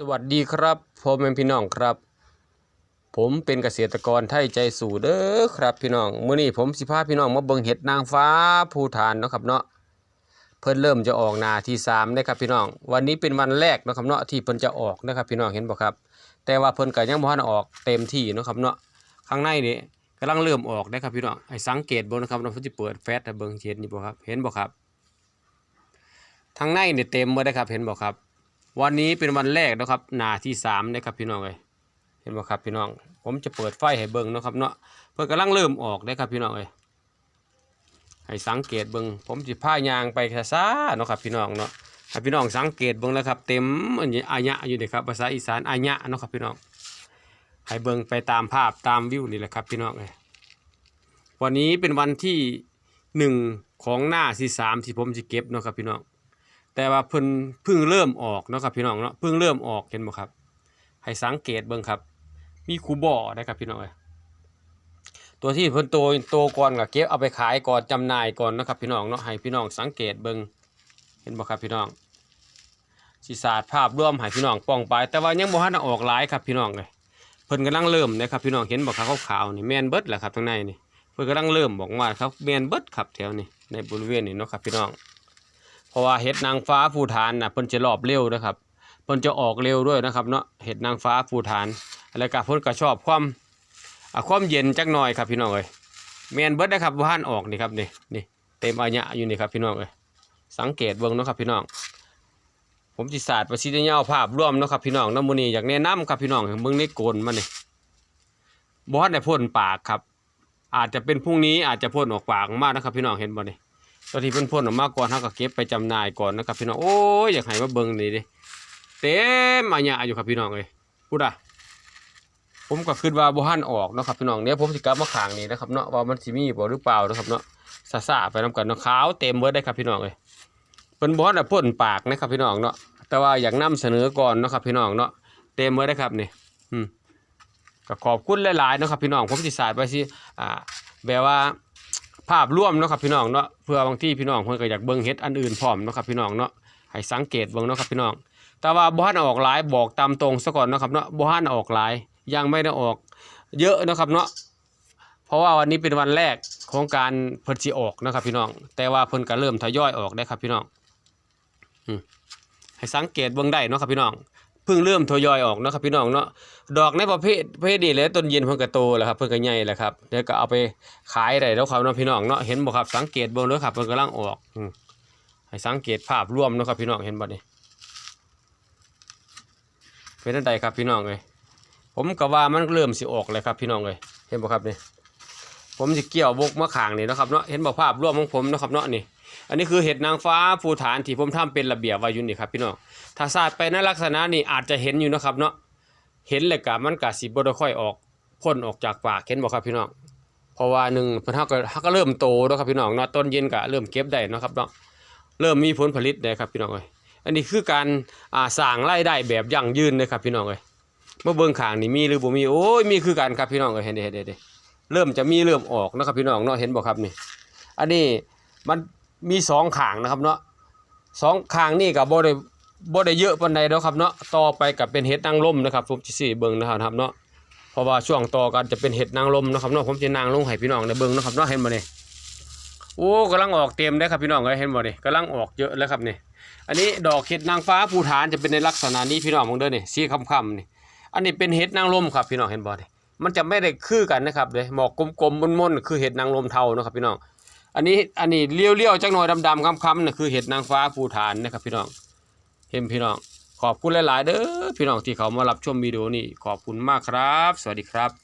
สวัสดีครับพ่อแม่พี่น้องครับ ผมเป็นเกษตรกรไทยใจสู่เด้อครับพี่น้องมื้อนี้ผมสิพาพี่น้องมาเบิ่งเห็ดนางฟ้าภูฐานเนาะครับเนาะเพิ่นเริ่มจะออกนาที่3นะครับพี่น้อง วันนี้เป็นวันแรกเนาะครับเนาะที่เพิ่นจะออกนะครับพี่น้องเห็นบ่ครับ แต่ว่าเพิ่นก็ยังบ่ทันออกเต็มที่เนาะครับเนาะข้างในนี่กำลังเริ่มออกนะครับพี่น้องให้สังเกตบ่นะครับเนาะเพิ่นสิเปิดแฟลชให้เบิ่งเห็นนี่บ่ครับ เห็นบ่ครับทางในนี่เต็มหมดเลยครับเห็นบ่ครับ วันนี้เป็นวันแรกนะครับหนาที่สามนะครับพี่น้องเอ้ยเห็นไหมครับพี่น้อง ผมจะเปิดไฟให้เบิ่งนะครับเนาะเพื่อกำลังเริ่มออกนะครับพี่น้องเอ้ยให้สังเกตเบิ่งผมจะพายางไปช้าๆเนาะครับพี่น้องเนาะให้พี่น้องสังเกตเบิ่งแล้วครับ เต็มอันนี้อายะอยู่เด้ครับภาษาอีสานอายะเนาะครับพี่น้องให้เบิ่งไปตามภาพตามวิวนี่แหละครับพี่น้องเอ้ยวันนี้เป็นวันที่หนึ่งของหน้าที่สามที่ผมจะเก็บเนาะครับพี่น้อง แต่ว่าเพิ่นเพิ่งเริ่มออกเนาะครับพี่น้องเนาะเพิ่งเริ่มออกเห็นบ่ครับ ให้สังเกตเบิ่งครับ มีคูบ่อนะครับพี่น้องเอ้ยตัวที่เพิ่นโตโตก่อนก็เก็บเอาไปขายก่อนจำหน่ายก่อนนะครับพี่น้องเนาะให้พี่น้องสังเกตเบิ่งเห็นบ่ครับพี่น้องสิสาดภาพรวมให้พี่น้องป้องไป แต่ว่ายังบ่ทันออกหลายครับพี่น้องเอ้ยเพิ่นกำลังเริ่มนะครับพี่น้องเห็นบ่ครับขาวๆนี่แมนเบิดแหละครับข้างในนี่เพิ่นกำลังเริ่มบอกว่าครับแมนเบิดครับแถวนี้ในบริเวณนี้เนาะครับพี่น้อง เพราะว่าเห็ดนางฟ้าภูฐานนะเพิ่นจะรอบเร็วนะครับเพิ่นจะออกเร็วด้วยนะครับเนาะเห็ดนางฟ้าภูฐานแล้วก็เพิ่นก็ชอบความความเย็นจักหน่อยครับพี่น้องเอ้ยแมนเบิร์ดนะครับบ่ทันออกนี่ครับนี่นี่เต็มอาญะอยู่นี่ครับพี่น้องเอ้ยสังเกตเบิ่งเนาะครับพี่น้อง ผมสิสาดประสิทธิเงาภาพร่วมเนาะครับพี่น้องน้ำมื้อนี้อยากแนะนำครับพี่น้องเบิ่งในโกนมันนี่บ่ทันได้พ่นปากครับ อาจจะเป็นพรุ่งนี้อาจจะพ่นออกปากมากนะครับพี่น้องเห็นบ่นี่ ตอนที่เพิ่นพ่นออกมาก่อนเฮาก็เก็บไปจำหน่ายก่อนนะครับพี่น้อง โอ้ยอยากให้มาเบิ่งนี่ดิเต็มอาญะอยู่ครับพี่น้องเอ้ยพูดอะผมก็คิดว่าบ่ทันออกนะครับพี่น้องเดี๋ยผมสิกลับมาขางนี่นะครับเนาะว่ามันสิมีบ่หรือเปล่านะครับเนาะซ่าไปนํกันเนาะขาวเต็มเบิดได้ครับพี่น้องเอ้ยเพิ่นบ่ทันพ่นปากนะครับพี่น้องเนาะแต่ว่าอยากนำเสนอก่อนนะครับพี่น้องเนาะเต็มเบิดได้ครับนี่อืมก็ขอบคุณหลายๆนะครับพี่น้องผมสิสาดไปสิอ่าแบบว่า ภาพร่วมเนาะครับพี่น้องเนาะเพื่อบางที่พี่น้องเพิ่นก็อยากเบิ่งเฮ็ดอันอื่นพร้อมเนาะครับพี่น้องเนาะให้สังเกตเบิ่งเนาะครับพี่น้อง แต่ว่าบ่ทันออกหลายบอกตามตรงซะก่อนเนาะครับเนาะบ่ทันออกหลายยังไม่ได้ออกเยอะเนาะครับเนาะเพราะว่าวันนี้เป็นวันแรกของการเพิ่นสิออกนะครับพี่น้อง แต่ว่าเพิ่นก็เริ่มทยอยออกได้ครับพี่น้องให้สังเกตเบิ่งได้เนาะครับพี่น้อง เพิ่งเริ่มทยอยออกเนาะครับพี่น้องเนาะดอกในประเภทประเภทนี้แหละต้นเย็นเพิ่นก็โตแล้วครับเพิ่นก็ใหญ่แล้วครับเดี๋ยวก็เอาไปขายได้แล้วครับเนาะพี่น้องเนาะเห็นบ่ครับสังเกตเบิ่งเด้อครับเพิ่นกำลังออกอืมให้สังเกตภาพรวมเนาะครับพี่น้องเห็นบ่นี่เป็นจังไดครับพี่น้องเอ้ยผมก็ว่ามันเริ่มสิออกแล้วครับพี่น้องเอ้ยเห็นบ่ครับนี่ ผมสิเกี่ยวบกมะขางนี่นะครับเนาะเห็นบ่ภาพรวมของผมนะครับเนาะนี่ อันนี้คือเห็ดนางฟ้าภูฐานที่ผมทำเป็นระเบียบไว้อยู่นี่ครับพี่น้องถ้าสาดไปในลักษณะนี้อาจจะเห็นอยู่นะครับเนาะเห็นเลยกะมันกะสิบ่ได้ค่อยออกพ่นออกจากปากเห็นบ่ครับพี่น้องเพราะว่าหนึ่งพิ่นเฮาก็เฮาก็เริ่มโตแล้วครับพี่น้องเนาะต้นเย็นก็เริ่มเก็บได้นะครับเนาะเริ่มมีผลผลิตได้ครับพี่น้องเอ้ยอันนี้คือการอ่าสร้างรายได้แบบยั่งยืนเลยครับพี่น้องเอ้ยเมื่อเบิ่งข้างนี่มีหรือบ่มีโอ้ยมีคือกันครับพี่น้องเอ้ยเห็นเด้เห็นเด้ เริ่มจะมีเริ่มออกนะครับพี่น้องเนาะเห็นบ่ครับนี่ อันนี้มันมีสองขางนะครับเนาะสองขางนี่ก็บ่ได้บ่ได้เยอะปานใดแล้วครับเนาะต่อไปก็เป็นเห็ดนางลมนะครับผมสิสิเบิ่งนะครับเนาะเพราะว่าช่วงต่อกันจะเป็นเห็ดนางลมนะครับเนาะผมจะนางลงให้พี่น้องได้เบิ่งนะครับเนาะเห็นบ่นี่ยโอ้กำลังออกเต็มได้ครับพี่น้องเอ้ยเห็นบ่นี่ยกำลังออกเยอะแล้วครับนี่อันนี้ดอกเห็ดนางฟ้าภูฐานจะเป็นในลักษณะนี้พี่น้องมองเด้อนี่สีค่ำๆนี่อันนี้เป็นเห็ดนางลมครับพี่น้องเห็นบ่นี่ย มันจะไม่ได้คือกันนะครับเลยหมอกกลมๆมนๆคือเห็ดนางลมเทานะครับพี่น้องอันนี้อันนี้เลี้ยวๆจังหน่อยดำๆค้ำๆน่ะคือเห็ดนางฟ้าภูฐานนะครับพี่น้องเห็นพี่น้องขอบคุณหลายๆเด้อพี่น้องที่เขามารับชมวิดีโอนี้ขอบคุณมากครับ สวัสดีครับ